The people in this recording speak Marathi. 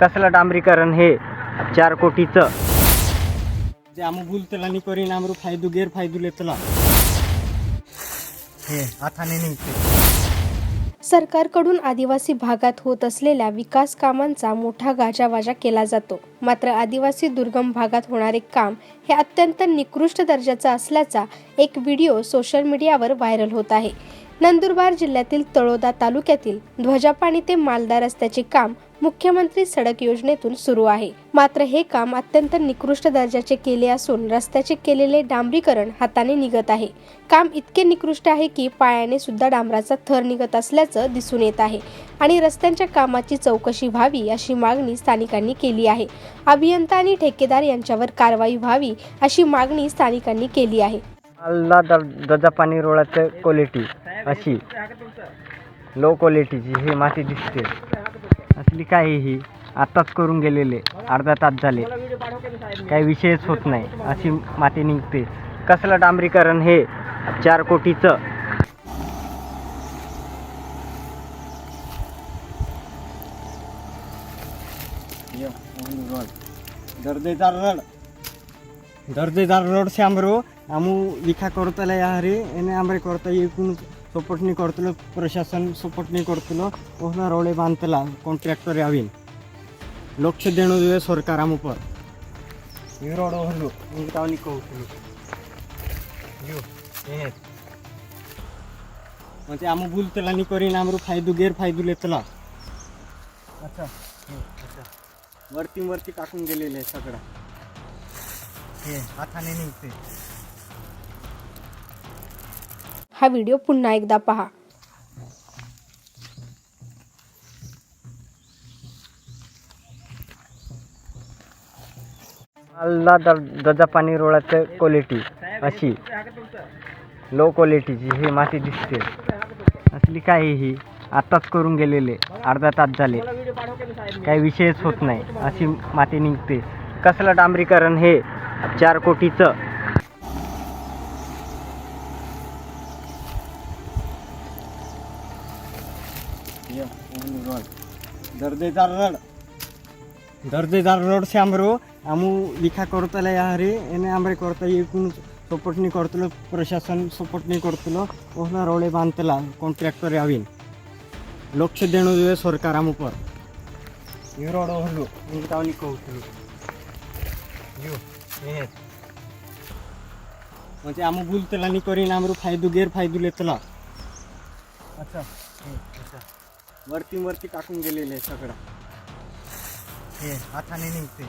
कसलं डांबरीकरण हे चार कोटीचं? जे आम्ही आणि परिणाम फायदो गैरफायदो लेतला. हे हाताने सरकारकडून आदिवासी भागात होत असलेल्या विकास कामांचा मोठा गाजावाजा केला जातो. मात्र आदिवासी दुर्गम भागात होणारे काम हे अत्यंत निकृष्ट दर्जाचा असल्याचा एक व्हिडिओ सोशल मीडियावर व्हायरल होत आहे. नंदुरबार जिल्ह्यातील तळोदा तालुक्यातील ध्वजापाणी ते मालदा रस्त्याचे काम मुख्यमंत्री सडक योजनेतून सुरू आहे. मात्र हे काम अत्यंत निकृष्ट दर्जाचे केले असून रस्त्याचे केलेले डांबरीकरण हाताने निघत आहे. काम इतके निकृष्ट आहे की पायाने सुद्धा डांबराचा थर निघत असल्याचं दिसून येत आहे आणि रस्त्यांच्या कामाची चौकशी व्हावी अशी मागणी स्थानिकांनी केली आहे. अभियंता आणि ठेकेदार यांच्यावर कारवाई व्हावी अशी मागणी स्थानिकांनी केली आहे. मालदा द क्वालिटी अशी लो क्वालिटीची ही माती दिसते. असली काय ही आत्ताच करून गेलेले अर्धा तास झाले. काही विषयच होत नाही. अशी माती निघते. कसलं डांबरीकरण हे? चार कोटीचं. दर्जेदार रोड. दर्जेदार रोड से आमरो आमु विखा करतला याहारी एने आमरे करता एकूण ಸೊಪ್ಪಟ್ನಿ ಕೊಡ್ತಲು ಪ್ರಶಾಸನ ಸೊಪ್ಪಟ್ನಿ ಕೊಡ್ತಲು ಓನ ರೋಳೆ ಬಾಂತಲ ಕಾಂಟ್ರಾಕ್ಟರ್ ಯಾವಿನ ಲಕ್ಷ ದೇಣುದುವೆ ಸರ್ಕಾರ ಮುಪ ಈ ರೋಡ್ ಒಂದು ಇಂತಾವನಿಗೆ ಹೋಗ್ತೀನಿ ಇವು ಏ ಮತ್ತೆ ಆಮ ಭೂಲ್ತಲ ನೀ ಕರಿನ ಆಮರು ಫಾಯ್ದು ಗೇರ್ ಫಾಯ್ದು लेतला अच्छा अच्छा वरती वरती टाकून गेलेले सगळं हे हाताने निघते हा व्हिडिओ पुन्हा एकदा पहा. मालदा दर्जा पाणी रोडाचं क्वालिटी अशी. लो क्वालिटीची ही माती दिसते. असली काय ही आत्ताच करून गेलेले अर्धा तास झाले. काही विषयच होत नाही. अशी माती निघते. कसलं डांबरीकरण हे? चार कोटीचं. दर्जेदार रोड दर्जेदार रोड से आमरो आमु लिखा करतला याहारी एने आमरे करता एकूण सपोर्ट नाही करतलो प्रशासन सपोर्ट नाही करतलो ओहला रोडे बांधतला कॉन्ट्रॅक्टर यावीन लक्ष देणं જોઈએ સરકાર આમ ઉપર એ રોડ ઓહલો હું તાવની કહું છું જો એ म्हणजे आम बुलतला आणि परिणाम फायदो गैरफायदो लेतला अच्छा अच्छा वरती वरती टाकून गेलेले आहे सगळं. हे हाताने निघते.